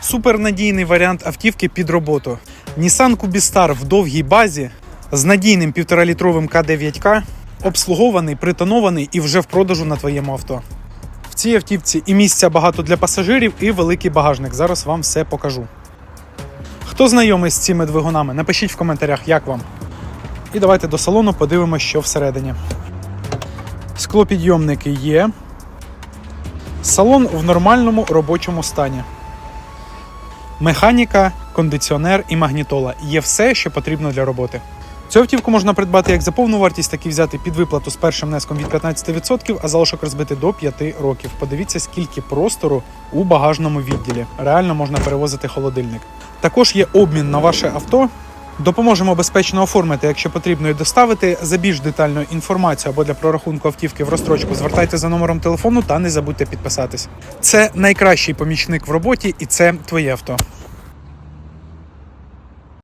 Супернадійний варіант автівки під роботу. Nissan Cubistar в довгій базі з надійним 1,5-літровим К9К, обслугований, притонований і вже в продажу на твоєму авто. В цій автівці і місця багато для пасажирів, і великий багажник. Зараз вам все покажу. Хто знайомий з цими двигунами, напишіть в коментарях, як вам. І давайте до салону подивимося, що всередині. Склопідйомники є. Салон в нормальному робочому стані. Механіка, кондиціонер і магнітола. Є все, що потрібно для роботи. Цю автівку можна придбати як за повну вартість, так і взяти під виплату з першим внеском від 15%, а залишок розбити до 5 років. Подивіться, скільки простору у багажному відділі. Реально можна перевозити холодильник. Також є обмін на ваше авто. Допоможемо безпечно оформити, якщо потрібно і доставити. За більш детальну інформацію або для прорахунку автівки в розстрочку звертайте за номером телефону та не забудьте підписатись. Це найкращий помічник в роботі, і це твоє авто.